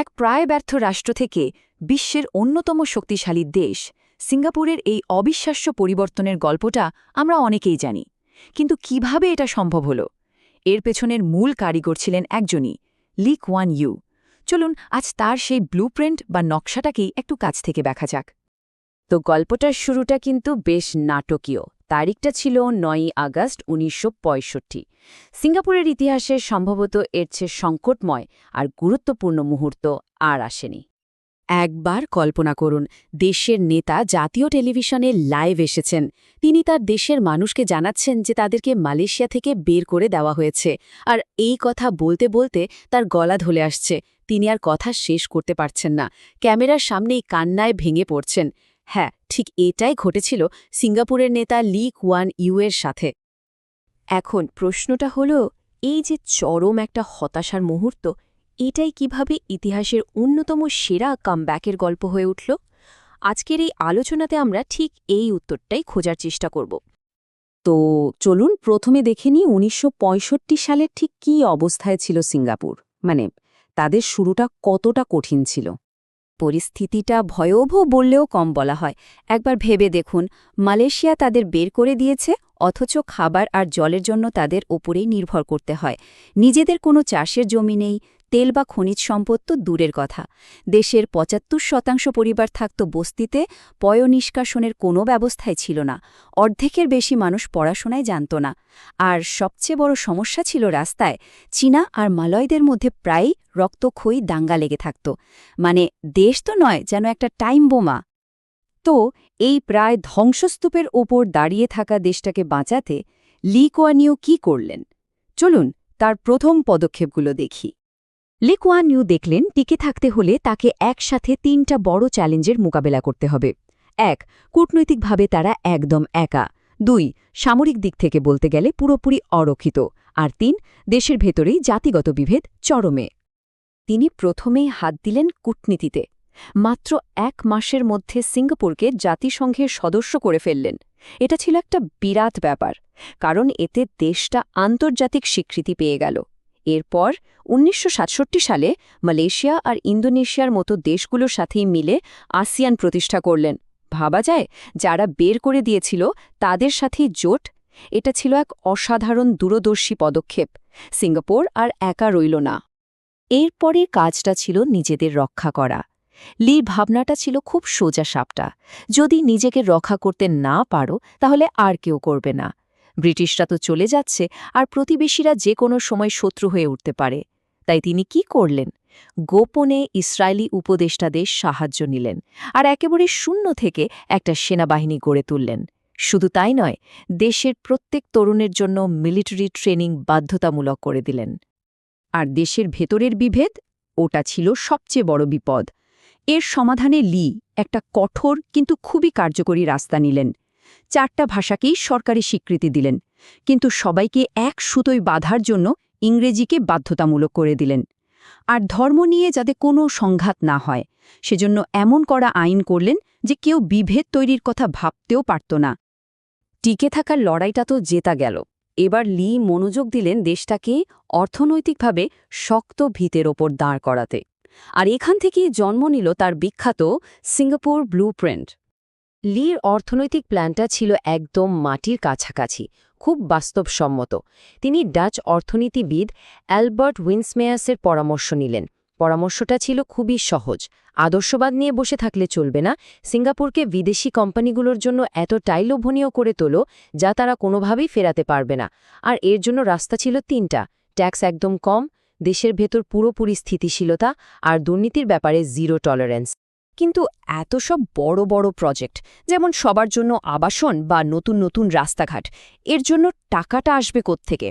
এক প্রায় ব্যর্থ রাষ্ট্র থেকে বিশ্বের অন্যতম শক্তিশালী দেশ। সিঙ্গাপুরের এই অবিশ্বাস্য পরিবর্তনের গল্পটা আমরা অনেকেই জানি। কিন্তু কীভাবে এটা সম্ভব হল? এর পেছনের মূল কারিগর ছিলেন একজনই লিক ওয়ান ইউ। চলুন আজ তার সেই ব্লুপ্রিন্ট বা নকশাটাকেই একটু কাছ থেকে দেখা যাক। তো গল্পটার শুরুটা কিন্তু বেশ নাটকীয়। তারিখটা ছিল নয়ই আগস্ট উনিশশো পঁয়ষট্টি। সিঙ্গাপুরের ইতিহাসে সম্ভবত এর চেয়ে সংকটময় আর গুরুত্বপূর্ণ মুহূর্ত আর আসেনি। একবার কল্পনা করুন, দেশের নেতা জাতীয় টেলিভিশনে লাইভ এসেছেন। তিনি তার দেশের মানুষকে জানাচ্ছেন যে তাদেরকে মালয়েশিয়া থেকে বের করে দেওয়া হয়েছে। আর এই কথা বলতে বলতে তার গলা ধলে আসছে। তিনি আর কথা শেষ করতে পারছেন না। ক্যামেরার সামনেই কান্নায় ভেঙে পড়ছেন। হ্যাঁ ঠিক এটাই ঘটেছিল সিঙ্গাপুরের নেতা লি কুয়ান ইউয়ের সাথে। এখন প্রশ্নটা হল, এই যে চরম একটা হতাশার মুহূর্ত, এটাই কীভাবে ইতিহাসের অন্যতম সেরা কামব্যাকের গল্প হয়ে উঠল? আজকের এই আলোচনাতে আমরা ঠিক এই উত্তরটাই খোঁজার চেষ্টা করব। তো চলুন প্রথমে দেখে নিই উনিশশো পঁয়ষট্টি সালের ঠিক কী অবস্থায় ছিল সিঙ্গাপুর। মানে তাদের শুরুটা কতটা কঠিন ছিল? পরিস্থিতিটা ভয়াবহ বললেও কম বলা হয়। একবার ভেবে দেখুন, মালয়েশিয়া তাদের বের করে দিয়েছে, অথচ খাবার আর জলের জন্য তাদের ওপরেই নির্ভর করতে হয়। নিজেদের কোনো চাষের জমি নেই তেল বা খনিজ সম্পদ তো দূরের কথা। দেশের পঁচাত্তর শতাংশ পরিবার থাকত বস্তিতে, পয় নিষ্কাশনের কোনো ব্যবস্থাই ছিল না। অর্ধেকের বেশি মানুষ পড়াশোনায় জানত না। আর সবচেয়ে বড় সমস্যা ছিল রাস্তায়। চীনা আর মালয়দের মধ্যে প্রায়ই রক্তক্ষয়ী দাঙ্গা লেগে থাকত। মানে দেশ তো নয়, যেন একটা টাইম বোমা। তো এই প্রায় ধ্বংসস্তূপের ওপর দাঁড়িয়ে থাকা দেশটাকে বাঁচাতে লি কোয়ানিও কি করলেন? চলুন তার প্রথম পদক্ষেপগুলো দেখি। লি কোয়ানিউ দেখলেন, টিকে থাকতে হলে তাকে একসাথে তিনটা বড় চ্যালেঞ্জের মোকাবেলা করতে হবে। এক, কূটনৈতিকভাবে তারা একদম একা। দুই, সামরিক দিক থেকে বলতে গেলে পুরোপুরি অরক্ষিত। আর তিন, দেশের ভেতরেই জাতিগত বিভেদ চরমে। তিনি প্রথমেই হাত দিলেন কূটনীতিতে। মাত্র এক মাসের মধ্যে সিঙ্গাপুরকে জাতিসংঘের সদস্য করে ফেললেন। এটা ছিল একটা বিরাট ব্যাপার, কারণ এতে দেশটা আন্তর্জাতিক স্বীকৃতি পেয়ে গেল। এরপর উনিশশো সাতষট্টি সালে মালয়েশিয়া আর ইন্দোনেশিয়ার মতো দেশগুলোর সাথেই মিলে আসিয়ান প্রতিষ্ঠা করলেন। ভাবা যায়, যারা বের করে দিয়েছিল তাদের সাথেই জোট। এটা ছিল এক অসাধারণ দূরদর্শী পদক্ষেপ। সিঙ্গাপুর আর একা রইল না। এরপরে কাজটা ছিল নিজেদের রক্ষা করা। লির ভাবনাটা ছিল খুব সোজা সাপটা। যদি নিজেকে রক্ষা করতে না পারো, তাহলে আর কেউ করবে না। ব্রিটিশরা তো চলে যাচ্ছে, আর প্রতিবেশীরা যে কোনো সময় শত্রু হয়ে উঠতে পারে। তাই তিনি কি করলেন? গোপনে ইসরায়েলি উপদেষ্টাদের সাহায্য নিলেন আর একেবারে শূন্য থেকে একটা সেনাবাহিনী গড়ে তুললেন। শুধু তাই নয়, দেশের প্রত্যেক তরুণের জন্য মিলিটারি ট্রেনিং বাধ্যতামূলক করে দিলেন। আর দেশের ভেতরের বিভেদ? ওটা ছিল সবচেয়ে বড় বিপদ। এর সমাধানে লি একটা কঠোর কিন্তু খুবই কার্যকরী রাস্তা নিলেন। চারটা ভাষাকেই সরকারি স্বীকৃতি দিলেন, কিন্তু সবাইকে এক সুতোয় বাধার জন্য ইংরেজিকে বাধ্যতামূলক করে দিলেন। আর ধর্ম নিয়ে যাতে কোনো সংঘাত না হয়, সেজন্য এমন করা আইন করলেন যে কেউ বিভেদ তৈরির কথা ভাবতেও পারত না। টিকে থাকার লড়াইটা তো জেতা গেল। এবার লি মনোযোগ দিলেন দেশটাকে অর্থনৈতিকভাবে শক্ত ভিতের ওপর দাঁড় করাতে। আর এখান থেকেই জন্ম নিল তার বিখ্যাত সিঙ্গাপুর ব্লুপ্রিন্ট লির অর্থনৈতিক প্ল্যানটা ছিল একদম মাটির কাছাকাছি, খুব বাস্তবসম্মত। তিনি ডাচ অর্থনীতিবিদ অ্যালবার্ট উইন্সমেয়াসের পরামর্শ নিলেন। পরামর্শটা ছিল খুবই সহজ। আদর্শবাদ নিয়ে বসে থাকলে চলবে না। সিঙ্গাপুরকে বিদেশি কোম্পানিগুলোর জন্য এতটাই লোভনীয় করে তোলো, যা তারা কোনোভাবেই ফেরাতে পারবে না। আর এর জন্য রাস্তা ছিল তিনটা। ট্যাক্স একদম কম, দেশের ভেতর পুরোপুরি স্থিতিশীলতা আর দুর্নীতির ব্যাপারে জিরো টলারেন্স। কিন্তু এত সব বড় বড় প্রজেক্ট যেমন সবার জন্য আবাসন বা নতুন নতুন রাস্তাঘাট, এর জন্য টাকাটা আসবে থেকে।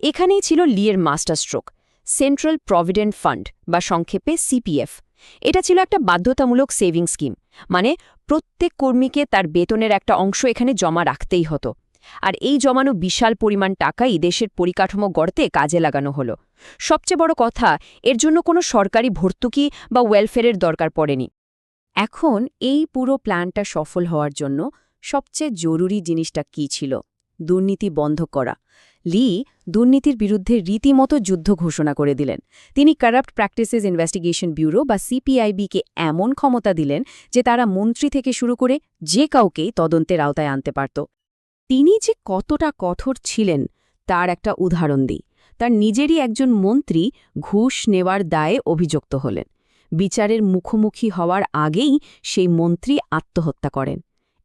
এখানেই ছিল লিয়ের master stroke central provident fund বা সংক্ষেপে সিপিএফ এটা ছিল একটা বাধ্যতামূলক সেভিং স্কিম মানে প্রত্যেক কর্মীকে তার বেতনের একটা অংশ এখানে জমা রাখতেই হতো। আর এই জমানো বিশাল পরিমাণ টাকাই দেশের পরিকাঠামো গড়তে কাজে লাগানো হলো। সবচেয়ে বড় কথা, এর জন্য কোনো সরকারি ভর্তুকি বা ওয়েলফেয়ারের দরকার পড়েনি। এখন এই পুরো প্ল্যানটা সফল হওয়ার জন্য সবচেয়ে জরুরি জিনিসটা কি ছিল? দুর্নীতি বন্ধ করা। লি দুর্নীতির বিরুদ্ধে রীতিমতো যুদ্ধ ঘোষণা করে দিলেন। তিনি কারাপ্ট প্র্যাকটিসেস ইনভেস্টিগেশন ব্যুরো বা সিপিআইবিকে এমন ক্ষমতা দিলেন যে তারা মন্ত্রী থেকে শুরু করে যে কাউকেই তদন্তের আওতায় আনতে পারত। তিনি যে কতটা কঠোর ছিলেন তার একটা উদাহরণ দিই। তার নিজেরই একজন মন্ত্রী ঘুষ নেওয়ার দায়ে অভিযুক্ত হলেন। বিচারের মুখোমুখি হওয়ার আগেই সেই মন্ত্রী আত্মহত্যা করেন।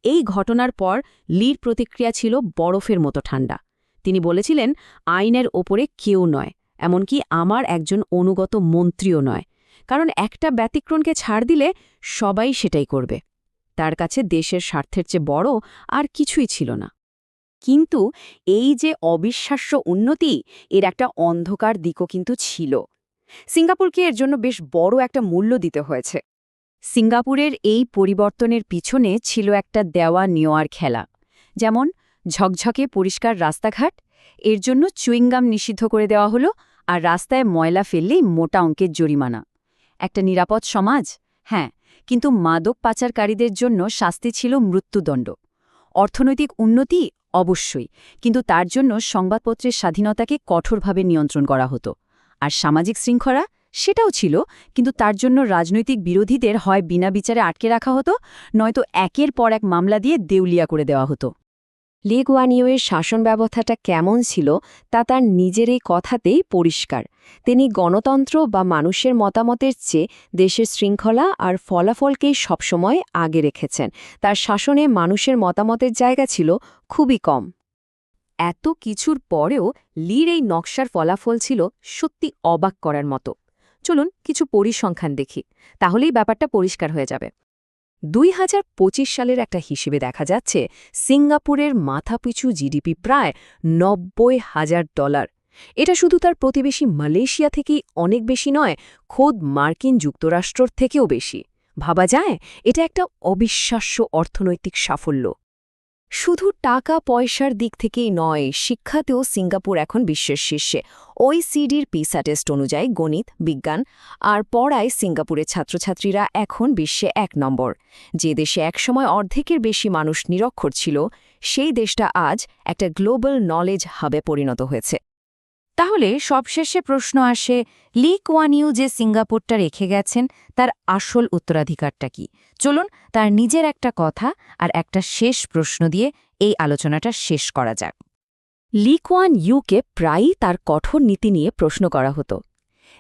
এই ঘটনার পর লির প্রতিক্রিয়া ছিল বরফের মতো ঠান্ডা। তিনি বলেছিলেন, আইনের ওপরে কেউ নয়, এমনকি আমার একজন অনুগত মন্ত্রীও নয়। কারণ একটা ব্যতিক্রমকে ছাড় দিলে সবাই সেটাই করবে। তার কাছে দেশের স্বার্থের চেয়ে বড় আর কিছুই ছিল না। কিন্তু এই যে অবিশ্বাস্য উন্নতি, এর একটা অন্ধকার দিকও কিন্তু ছিল। সিঙ্গাপুরকে এর জন্য বেশ বড় একটা মূল্য দিতে হয়েছে। সিঙ্গাপুরের এই পরিবর্তনের পিছনে ছিল একটা দেওয়া নেওয়ার খেলা, যেমন ঝকঝকে পরিষ্কার রাস্তাঘাট, এর জন্য চুইংগাম নিষিদ্ধ করে দেওয়া হলো আর রাস্তায় ময়লা ফেললেই মোটা অঙ্কের জরিমানা। একটা নিরাপদ সমাজ? হ্যাঁ কিন্তু মাদক পাচারকারীদের জন্য শাস্তি ছিল মৃত্যুদণ্ড। অর্থনৈতিক উন্নতি অবশ্যই, কিন্তু তার জন্য সংবাদপত্রের স্বাধীনতাকে কঠোরভাবে নিয়ন্ত্রণ করা হতো। আর সামাজিক শৃঙ্খলা সেটাও ছিল, কিন্তু তার জন্য রাজনৈতিক বিরোধীদের হয় বিনা বিচারে আটকে রাখা হতো, নয়তো একের পর এক মামলা দিয়ে দেউলিয়া করে দেওয়া হতো। লেগুয়ানিওয়ের শাসন ব্যবস্থাটা কেমন ছিল, তা তার নিজের এই কথাতেই পরিষ্কার। তিনি গণতন্ত্র বা মানুষের মতামতের চেয়ে দেশের শৃঙ্খলা আর ফলাফলকেই সবসময় আগে রেখেছেন। তার শাসনে মানুষের মতামতের জায়গা ছিল খুবই কম। এত কিছুর পরেও লির এই নকশার ফলাফল ছিল সত্যি অবাক করার মতো। চলুন কিছু পরিসংখ্যান দেখি, তাহলেই ব্যাপারটা পরিষ্কার হয়ে যাবে। দুই হাজার পঁচিশ সালের একটা হিসেবে দেখা যাচ্ছে, সিঙ্গাপুরের মাথাপিছু জিডিপি প্রায় নব্বই হাজার ডলার। এটা শুধু তার প্রতিবেশী মালয়েশিয়া থেকেই অনেক বেশি নয়, খোদ মার্কিন যুক্তরাষ্ট্রর থেকেও বেশি। ভাবা যায়, এটা একটা অবিশ্বাস্য অর্থনৈতিক সাফল্য। শুধু টাকা পয়সার দিক থেকেই নয়, শিক্ষাতেও সিঙ্গাপুর এখন বিশ্বের শীর্ষে। ওই সিডির পিসা টেস্ট অনুযায়ী গণিত, বিজ্ঞান আর পড়ায় সিঙ্গাপুরের ছাত্রছাত্রীরা এখন বিশ্বে এক নম্বর। যে দেশে একসময় অর্ধেকের বেশি মানুষ নিরক্ষর ছিল, সেই দেশটা আজ একটা গ্লোবাল নলেজ হাবে পরিণত হয়েছে। তাহলে সবশেষে প্রশ্ন আসে, লি কোয়ানিউ যে সিঙ্গাপুরটা রেখে গেছেন, তার আসল উত্তরাধিকারটা কি? চলুন তার নিজের একটা কথা আর একটা শেষ প্রশ্ন দিয়ে এই আলোচনাটা শেষ করা যাক। লি কোয়ান ইউকে প্রায়ই তার কঠোর নীতি নিয়ে প্রশ্ন করা হতো।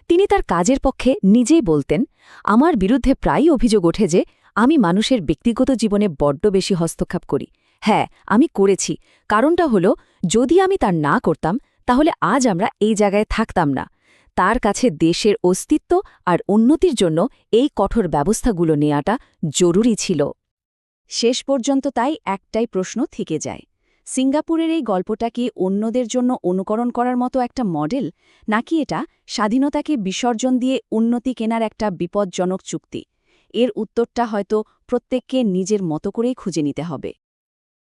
তিনি তার কাজের পক্ষে নিজেই বলতেন, আমার বিরুদ্ধে প্রায়ই অভিযোগ ওঠে যে, আমি মানুষের ব্যক্তিগত জীবনে বড্ড বেশি হস্তক্ষেপ করি। হ্যাঁ আমি করেছি। কারণটা হলো, যদি আমি তার না করতাম তাহলে আজ আমরা এই জায়গায় থাকতাম না। তার কাছে দেশের অস্তিত্ব আর উন্নতির জন্য এই কঠোর ব্যবস্থাগুলো নেওয়াটা জরুরি ছিল। শেষ পর্যন্ত তাই একটাই প্রশ্ন থেকে যায়। সিঙ্গাপুরের এই গল্পটা কি অন্যদের জন্য অনুকরণ করার মতো একটা মডেল, নাকি এটা স্বাধীনতাকে বিসর্জন দিয়ে উন্নতি কেনার একটা বিপজ্জনক চুক্তি? এর উত্তরটা হয়তো প্রত্যেককে নিজের মতো করেই খুঁজে নিতে হবে।